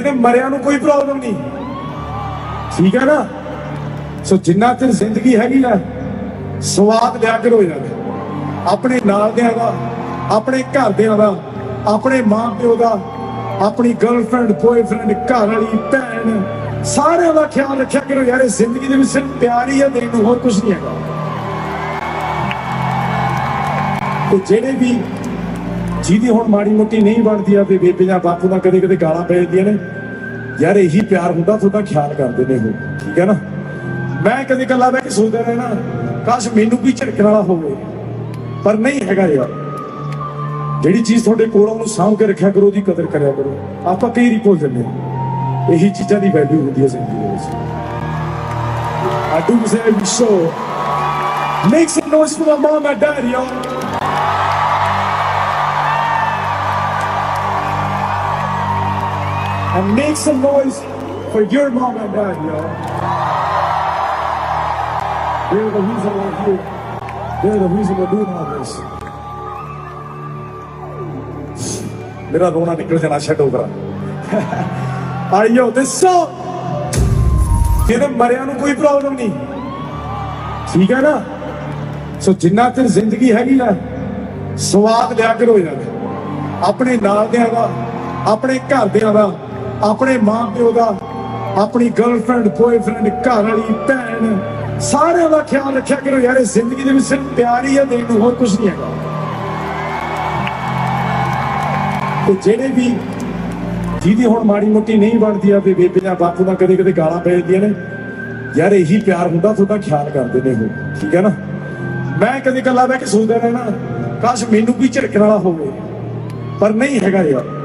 ਜਿਹਦੇ ਮਰਿਆਂ ਨੂੰ ਕੋਈ ਪ੍ਰੋਬਲਮ ਨਹੀਂ। ਠੀਕ ਹੈ ਨਾ? ਸੋ ਜਿੰਨਾ ਚਿਰ ਜ਼ਿੰਦਗੀ ਹੈਗੀ ਆ, ਸਵਾਦ ਲਿਆ ਕਰੋ ਯਾਰ ਆਪਣੇ ਨਾਲ ਦਿਆਂ ਦਾ, ਆਪਣੇ ਘਰਦਿਆਂ ਦਾ, ਆਪਣੇ ਮਾਂ ਪਿਓ ਦਾ, ਆਪਣੀ ਗਰਲਫ੍ਰੈਂਡ ਬॉयਫ੍ਰੈਂਡ ਘਰ ਵਾਲੀ, ਭੈਣ, ਸਾਰਿਆਂ ਦਾ ਖਿਆਲ ਰੱਖਿਆ ਕਰੋ, ਯਾਰ, ਇਹ ਜ਼ਿੰਦਗੀ ਦੇ ਵਿੱਚ ਸਿਰਫ ਪਿਆਰ ਹੀ ਹੈ ਦੇਣ ਨੂੰ ਹੋਰ ਕੁਝ ਨਹੀਂ ਹੈਗਾ। ਤੇ ਜਿਹੜੇ ਵੀ ਜਿਹਦੀ ਹੁਣ ਮਾੜੀ ਮੋਟੀ ਨਹੀਂ ਬਣਦੀ ਆ ਤੇ ਬੇਬੇ ਜਾਂ ਬਾਪੂ ਨਾਲ ਕਦੇ ਕਦੇ ਗਾਲਾਂ ਪੈ ਜਾਂਦੀਆਂ ਨੇ। ਯਾਰ ਇਹੀ ਪਿਆਰ ਹੁੰਦਾ, ਤੁਹਾਡਾ ਖਿਆਲ ਕਰਦੇ ਨੇ ਉਹ, ਠੀਕ ਹੈ ਨਾ? ਮੈਂ ਕਦੇ ਕੱਲਾ ਬਹਿ ਕੇ ਸੋਚਦਾ ਰਹਿਣਾ, ਕਾਸ਼ ਮੈਨੂੰ ਵੀ ਝੜਕਣ ਵਾਲਾ ਹੋਵੇ। ਪਰ ਨਹੀਂ ਹੈਗਾ ਯਾਰ ਜਿਹੜੀ ਚੀਜ਼ ਤੁਹਾਡੇ ਕੋਲ ਉਹਨੂੰ ਸਾਂਭ ਕੇ ਰੱਖਿਆ ਕਰੋ, ਉਹਦੀ ਕਦਰ ਕਰਿਆ ਕਰੋ। ਆਪਾਂ ਕਈ ਵਾਰੀ ਭੁੱਲ ਜਾਂਦੇ ਇਹੀ ਚੀਜ਼ਾਂ ਦੀ ਵੈਲਿਊ ਹੁੰਦੀ ਹੈ ਜ਼ਿੰਦਗੀ ਦੇ ਵਿੱਚ। I do this every show. Make some noise for my and dad, yo. And make some noise for your mom and dad, yo. They're the reason we're here. They're the reason we're doing all this. ਮੇਰਾ ਰੋਣਾ ਨਿਕਲ ਜਾਣਾ ਛੱਡੋ ਕਰਾ ਆਇਓ ਦਿਸ song ਜਿਹਦੇ ਮਰਿਆਂ ਨੂੰ ਕੋਈ ਪ੍ਰੋਬਲਮ ਨਹੀਂ ਠੀਕ ਹੈ ਨਾ ਸੋ ਜਿੰਨਾ ਚਿਰ ਜ਼ਿੰਦਗੀ ਹੈਗੀ ਆ ਸਵਾਦ ਲਿਆ ਕਰੋ ਯਾਰ ਆਪਣੇ ਨਾਲ ਦਿਆਂ ਦਾ ਆਪਣੇ ਘਰਦਿਆਂ ਦਾ ਆਪਣੇ ਮਾਂ ਪਿਓ ਦਾ, ਆਪਣੀ ਗਰਲਫ੍ਰੈਂਡ ਬॉयਫ੍ਰੈਂਡ ਘਰ ਵਾਲੀ, ਭੈਣ, ਸਾਰਿਆਂ ਦਾ ਖਿਆਲ ਰੱਖਿਆ ਕਰੋ, ਯਾਰ, ਇਹ ਜ਼ਿੰਦਗੀ ਦੇ ਵਿੱਚ ਸਿਰਫ ਪਿਆਰ ਹੀ ਹੈ, ਦੇਣ ਨੂੰ ਹੋਰ ਕੁਝ ਨਹੀਂ ਹੈਗਾ। ਤੇ ਜਿਹੜੇ ਵੀ ਜਿਹਦੀ ਹੁਣ ਮਾੜੀ ਮੋਟੀ ਨਹੀਂ ਬਣਦੀ ਆ, ਵੀ ਬੇਬੇ ਜਾਂ ਬਾਪੂ ਦਾ ਕਦੇ ਕਦੇ ਗਾਲਾਂ ਪੈ ਜਾਂਦੀਆਂ ਨੇ, ਯਾਰ, ਇਹੀ ਪਿਆਰ ਹੁੰਦਾ, ਤੁਹਾਡਾ ਖਿਆਲ ਕਰਦੇ ਨੇ ਉਹ, ਠੀਕ ਹੈ ਨਾ? ਮੈਂ ਕਦੇ ਕੱਲਾ ਬਹਿ ਕੇ ਸੋਚਦਾ ਰਹਿਣਾ, ਕਾਸ਼ ਮੈਨੂੰ ਵੀ ਝੜਕਣ ਵਾਲਾ ਹੋਵੇ, ਪਰ ਨਹੀਂ ਹੈਗਾ ਯਾਰ।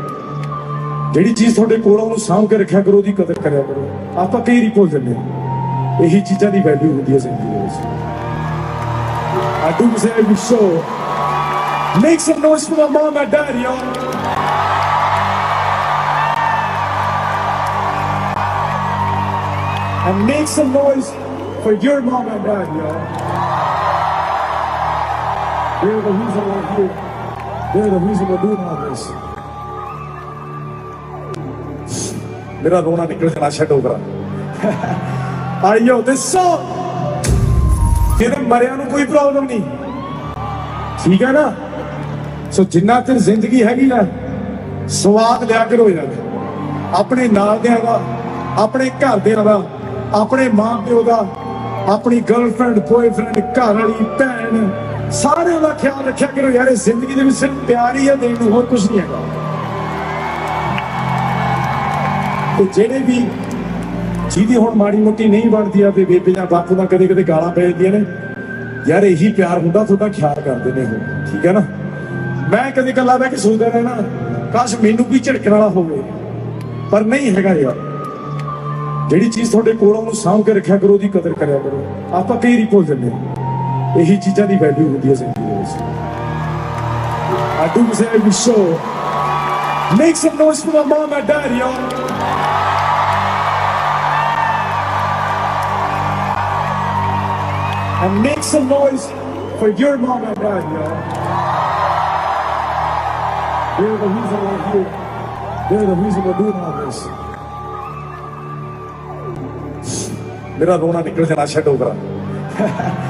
ਜਿਹੜੀ ਚੀਜ਼ ਤੁਹਾਡੇ ਕੋਲ ਆ ਉਹਨੂੰ ਸਾਂਭ ਕੇ ਰੱਖਿਆ ਕਰੋ ਉਹਦੀ ਕਦਰ ਕਰਿਆ ਕਰੋ ਆਪਾਂ ਕਈ ਵਾਰੀ ਭੁੱਲ ਜਾਂਦੇ ਹਾਂ ਇਹੀ ਚੀਜ਼ਾਂ ਦੀ ਵੈਲਿਊ ਹੁੰਦੀ ਹੈ ਜ਼ਿੰਦਗੀ ਦੇ ਵਿੱਚ I do this every show. Make some noise for my mom and dad, yo. And make some noise for your mom and dad, yo. They're the reason we're here. They're the reason we're doing all this. ਮੇਰਾ ਰੋਣਾ ਨਿਕਲ ਜਾਣਾ ਛੱਡੋ ਕਰਾ ਆਇਓ ਦਿਸ song ਜਿਹਦੇ ਨੂੰ ਕੋਈ ਪ੍ਰੋਬਲਮ ਨਹੀਂ। ਠੀਕ ਹੈ ਨਾ? ਸੋ ਜਿੰਨਾ ਚਿਰ ਜ਼ਿੰਦਗੀ ਹੈਗੀ ਆ ਸਵਾਦ ਲਿਆ ਕਰੋ ਯਾਰ ਆਪਣੇ ਨਾਲ ਦਿਆਂ ਦਾ, ਆਪਣੇ ਘਰਦਿਆਂ ਦਾ, ਆਪਣੇ ਮਾਂ ਪਿਓ ਦਾ, ਆਪਣੀ ਗਰਲਫ੍ਰੈਂਡ ਬॉयਫ੍ਰੈਂਡ ਘਰ ਵਾਲੀ, ਭੈਣ, ਸਾਰਿਆਂ ਦਾ ਖਿਆਲ ਰੱਖਿਆ ਕਰੋ, ਯਾਰ, ਇਹ ਜ਼ਿੰਦਗੀ ਦੇ ਵਿੱਚ ਸਿਰਫ ਪਿਆਰ ਹੀ ਹੈ ਦੇਣ ਨੂੰ ਹੋਰ ਕੁਝ ਨਹੀਂ ਹੈਗਾ। ਤੇ ਜਿਹੜੇ ਵੀ ਜਿਹਦੀ ਹੁਣ ਮਾੜੀ ਮੋਟੀ ਨਹੀਂ ਬਣਦੀ ਆ ਤੇ ਬੇਬੇ ਜਾਂ ਬਾਪੂ ਨਾਲ ਕਦੇ ਕਦੇ ਗਾਲਾਂ ਪੈ ਜਾਂਦੀਆਂ ਨੇ, ਯਾਰ ਇਹੀ ਪਿਆਰ ਹੁੰਦਾ, ਤੁਹਾਡਾ ਖਿਆਲ ਕਰਦੇ ਨੇ ਉਹ, ਠੀਕ ਹੈ ਨਾ? ਮੈਂ ਕਦੇ ਕੱਲਾ ਬਹਿ ਕੇ ਸੋਚਦਾ ਰਹਿਣਾ, ਕਾਸ਼ ਮੈਨੂੰ ਵੀ ਝੜਕਣ ਵਾਲਾ ਹੋਵੇ, ਪਰ ਨਹੀਂ ਹੈਗਾ ਯਾਰ। ਜਿਹੜੀ ਚੀਜ਼ ਤੁਹਾਡੇ ਕੋਲ ਉਹਨੂੰ ਸਾਂਭ ਕੇ ਰੱਖਿਆ ਕਰੋ, ਉਹਦੀ ਕਦਰ ਕਰਿਆ ਕਰੋ। ਆਪਾਂ ਕਈ ਵਾਰੀ ਭੁੱਲ ਜਾਂਦੇ ਇਹੀ ਚੀਜ਼ਾਂ ਦੀ ਵੈਲਿਊ ਹੁੰਦੀ ਹੈ ਜ਼ਿੰਦਗੀ ਦੇ ਵਿੱਚ। I do this. Make some noise for my mom and dad, y'all. And make some noise for your mom and dad, y'all. They're the reason we're here. They're the reason we're doing all this. मेरा रोना निकल जाना shade होगा